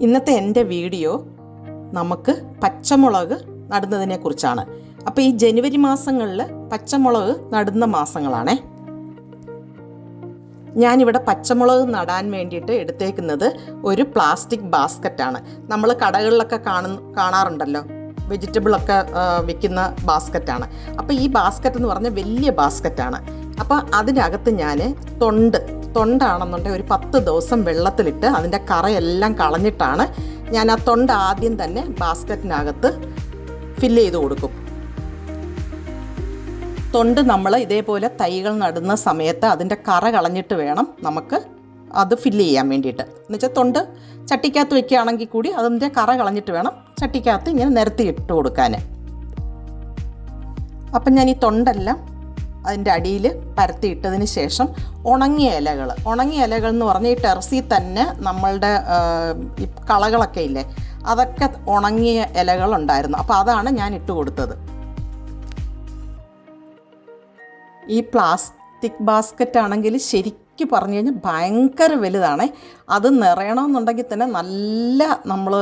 ഇന്നത്തെ എന്റെ വീഡിയോ നമുക്ക് പച്ചമുളക് നടുന്നതിനെ കുറിച്ചാണ്. അപ്പോൾ ഈ ജനുവരി മാസങ്ങളിൽ പച്ചമുളക് നടുന്ന മാസങ്ങളാണേ. ഞാനിവിടെ പച്ചമുളക് നടാൻ വേണ്ടിയിട്ട് എടുത്തേക്കുന്നത് ഒരു പ്ലാസ്റ്റിക് ബാസ്ക്കറ്റാണ്. നമ്മൾ കടകളിലൊക്കെ കാണുന്ന കാണാറുണ്ടല്ലോ. വെജിറ്റബിളൊക്കെ വിൽക്കുന്ന ബാസ്ക്കറ്റാണ്. അപ്പോൾ ഈ ബാസ്ക്കറ്റ് എന്ന് പറഞ്ഞാൽ വലിയ ബാസ്ക്കറ്റാണ്. അപ്പോൾ അതിനകത്ത് ഞാൻ തൊണ്ട് തൊണ്ടാണെന്നുണ്ടെങ്കിൽ ഒരു പത്ത് ദിവസം വെള്ളത്തിലിട്ട് അതിന്റെ കറയെല്ലാം കളഞ്ഞിട്ടാണ് ഞാൻ ആ തൊണ്ട ആദ്യം തന്നെ ബാസ്ക്കറ്റിനകത്ത് ഫില്ല് ചെയ്ത് കൊടുക്കും. തൊണ്ട് നമ്മൾ ഇതേപോലെ തൈകൾ നടുന്ന സമയത്ത് അതിന്റെ കറ കളഞ്ഞിട്ട് വേണം നമുക്ക് അത് ഫില്ല് ചെയ്യാൻ വേണ്ടിയിട്ട്. എന്നുവെച്ചാൽ തൊണ്ട് ചട്ടിക്കകത്ത് വെക്കുകയാണെങ്കിൽ കൂടി അതിന്റെ കറ കളഞ്ഞിട്ട് വേണം ചട്ടിക്കകത്ത് ഇങ്ങനെ നിരത്തി ഇട്ട് കൊടുക്കാൻ. അപ്പം ഞാൻ ഈ തൊണ്ടെല്ലാം അതിന്റെ അടിയിൽ പരത്തിയിട്ടതിന് ശേഷം ഉണങ്ങിയ ഇലകൾ. ഉണങ്ങിയ ഇലകൾ എന്ന് പറഞ്ഞാൽ ഈ ടെറസിൽ തന്നെ നമ്മളുടെ കളകളൊക്കെ ഇല്ലേ അതൊക്കെ ഉണങ്ങിയ ഇലകൾ ഉണ്ടായിരുന്നു. അപ്പോൾ അതാണ് ഞാൻ ഇട്ട് കൊടുത്തത്. ഈ പ്ലാസ്റ്റിക് ബാസ്ക്കറ്റ് ആണെങ്കിൽ ശരിക്കും പറഞ്ഞു കഴിഞ്ഞാൽ ഭയങ്കര വലുതാണ്. അത് നിറയണമെന്നുണ്ടെങ്കിൽ തന്നെ നല്ല നമ്മൾ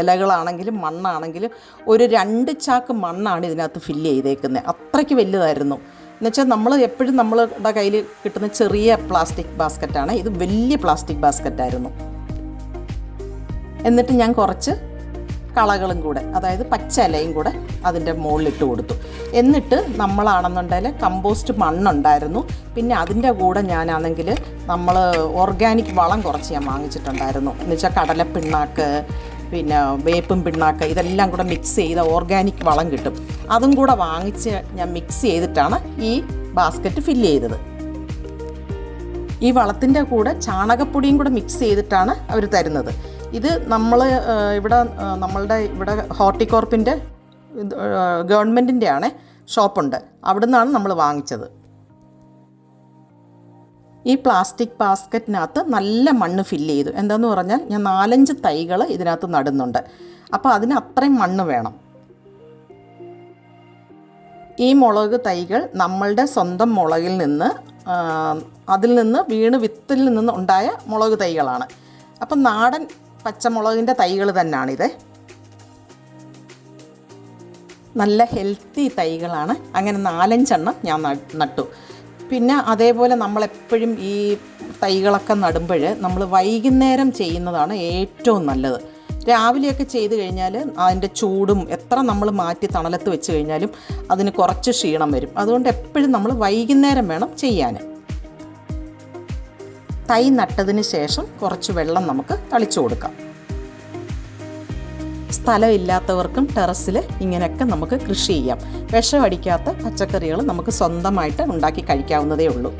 ഇലകളാണെങ്കിലും മണ്ണാണെങ്കിലും ഒരു രണ്ട് ചാക്ക് മണ്ണാണ് ഇതിനകത്ത് ഫില്ല് ചെയ്തേക്കുന്നത് അത്രയ്ക്ക് വലുതായിരുന്നു. എന്നുവെച്ചാൽ നമ്മൾ എപ്പോഴും നമ്മളുടെ കയ്യിൽ കിട്ടുന്ന ചെറിയ പ്ലാസ്റ്റിക് ബാസ്ക്കറ്റാണ് ഇത് വലിയ പ്ലാസ്റ്റിക് ബാസ്ക്കറ്റായിരുന്നു എന്നിട്ട് ഞാൻ കുറച്ച് കളകളും കൂടെ അതായത് പച്ച ഇലയും കൂടെ അതിന്റെ മുകളിലിട്ട് കൊടുത്തു. എന്നിട്ട് നമ്മളാണെന്നുണ്ടെങ്കിൽ കമ്പോസ്റ്റ് മണ്ണുണ്ടായിരുന്നു. പിന്നെ അതിന്റെ കൂടെ ഞാനാണെങ്കിൽ നമ്മൾ ഓർഗാനിക് വളം കുറച്ച് ഞാൻ വാങ്ങിച്ചിട്ടുണ്ടായിരുന്നു. എന്നുവെച്ചാൽ കടലപ്പിണ്ണാക്ക് പിന്നെ വേപ്പും പിണ്ണാക്ക് ഇതെല്ലാം കൂടെ മിക്സ് ചെയ്ത ഓർഗാനിക് വളം കിട്ടും. അതും കൂടെ വാങ്ങിച്ച് ഞാൻ മിക്സ് ചെയ്തിട്ടാണ് ഈ ബാസ്ക്കറ്റ് ഫില്ല് ചെയ്തത്. ഈ വളത്തിന്റെ കൂടെ ചാണകപ്പൊടിയും കൂടെ മിക്സ് ചെയ്തിട്ടാണ് അവർ തരുന്നത്. ഇത് നമ്മൾ ഇവിടെ നമ്മളുടെ ഇവിടെ ഹോർട്ടിക്കോർപ്പിന്റെ ഗവൺമെന്റിന്റെ ആണ് ഷോപ്പുണ്ട്. അവിടെ നിന്നാണ് നമ്മൾ വാങ്ങിച്ചത്. ഈ പ്ലാസ്റ്റിക് ബാസ്ക്കറ്റിനകത്ത് നല്ല മണ്ണ് ഫില്ല് ചെയ്തു. എന്താന്ന് പറഞ്ഞാൽ ഞാൻ നാലഞ്ച് തൈകൾ ഇതിനകത്ത് നടുന്നുണ്ട്. അപ്പോൾ അതിന് അത്രയും മണ്ണ് വേണം. ഈ മുളക് തൈകൾ നമ്മളുടെ സ്വന്തം മുളകിൽ നിന്ന് അതിൽ നിന്ന് വീണ് വിത്തിൽ നിന്ന് ഉണ്ടായ മുളക് തൈകളാണ്. അപ്പം നാടൻ പച്ചമുളകിന്റെ തൈകൾ തന്നെയാണിത്. നല്ല ഹെൽത്തി തൈകളാണ്. അങ്ങനെ നാലഞ്ചെണ്ണം ഞാൻ നട്- നട്ടു. പിന്നെ അതേപോലെ നമ്മളെപ്പോഴും ഈ തൈകളൊക്കെ നടുമ്പോൾ നമ്മൾ വൈകുന്നേരം ചെയ്യുന്നതാണ് ഏറ്റവും നല്ലത്. രാവിലെയൊക്കെ ചെയ്ത് കഴിഞ്ഞാൽ അതിന്റെ ചൂടും എത്ര നമ്മൾ മാറ്റി തണലത്ത് വെച്ച് കഴിഞ്ഞാലും അതിന് കുറച്ച് ക്ഷീണം വരും. അതുകൊണ്ട് എപ്പോഴും നമ്മൾ വൈകുന്നേരം വേണം ചെയ്യാൻ തൈ നട്ടതിന് ശേഷം കുറച്ച് വെള്ളം നമുക്ക് തളിച്ചു കൊടുക്കാം. സ്ഥലമില്ലാത്തവർക്കും ടെറസിൽ ഇങ്ങനെയൊക്കെ നമുക്ക് കൃഷി ചെയ്യാം. വിഷം അടിക്കാത്ത പച്ചക്കറികൾ നമുക്ക് സ്വന്തമായിട്ട് ഉണ്ടാക്കി കഴിക്കാവുന്നതേ ഉള്ളൂ.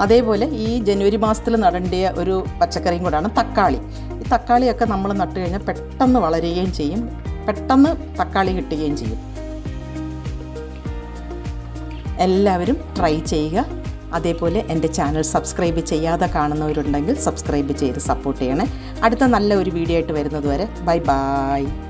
അതേപോലെ ഈ ജനുവരി മാസത്തിൽ നടേണ്ടിയ ഒരു പച്ചക്കറിയും കൂടാണ് തക്കാളി. ഈ തക്കാളിയൊക്കെ നമ്മൾ നട്ടു കഴിഞ്ഞാൽ പെട്ടെന്ന് വളരുകയും ചെയ്യും. പെട്ടെന്ന് തക്കാളി കിട്ടുകയും ചെയ്യും. എല്ലാവരും ട്രൈ ചെയ്യുക. അതേപോലെ എന്റെ ചാനൽ സബ്സ്ക്രൈബ് ചെയ്യാതെ കാണുന്നവരുണ്ടെങ്കിൽ സബ്സ്ക്രൈബ് ചെയ്ത് സപ്പോർട്ട് ചെയ്യണേ. അടുത്ത നല്ല ഒരു വീഡിയോ ആയിട്ട് വരുന്നതുവരെ ബൈ ബൈ.